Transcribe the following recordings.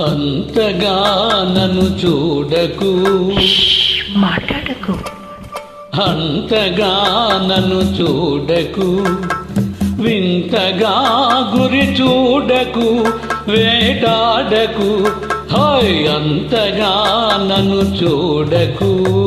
అంతగా నన్ను చూడకు. మాట్లాడకు. అంతగా నన్ను చూడకు. వింతగా గురి చూడకు వేటాడకు. హాయ్ అంతగా నన్ను చూడకు.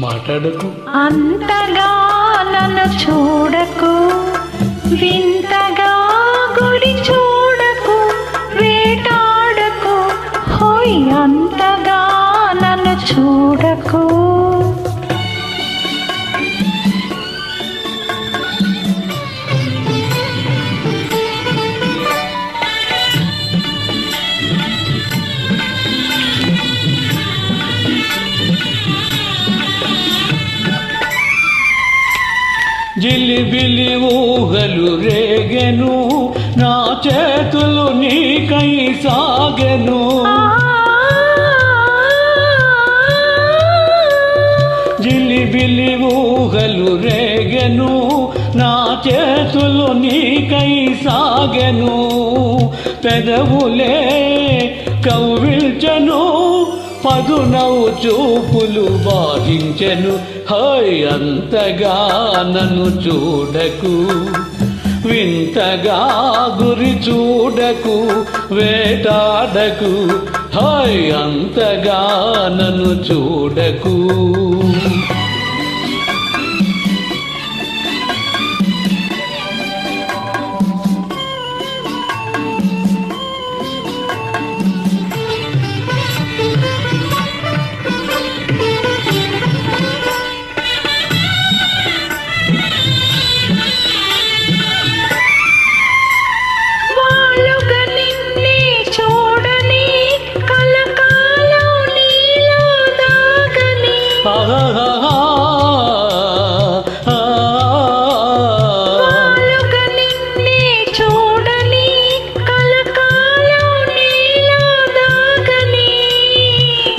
మాట్లాడకు. అంతగా నన్ను చూడకు వింతగా గుడి చూడకు వేటాడకు హోయ్ అంతగా నన్ను చూడకు. జిలిబిలి ఊహలు రేగెను నా చేతులు నీకై సాగెను. జిలిబిలి ఊహలు రేగెను నా చేతులు నీకై సాగెను. పెదవులే కవ్విల్చను పదునవు చూపులు బాధించెను హాయ్ అంతగా నన్ను చూడకు వింతగా గురి చూడకు వేటాడకు హాయ్ అంతగా నన్ను చూడకు.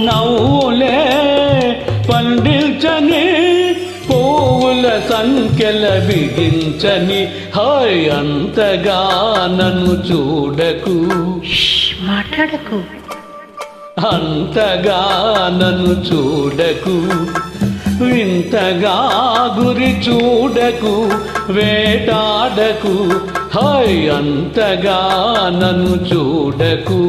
నవ్వులే పండించని పువ్వుల సంఖ్యల బిగించని హాయ్ అంతగా నన్ను చూడకు. మాట్లాడకు. అంతగా నన్ను చూడకు. ఇంతగా గురి చూడకు వేటాడకు హై అంతగా నన్ను చూడకు.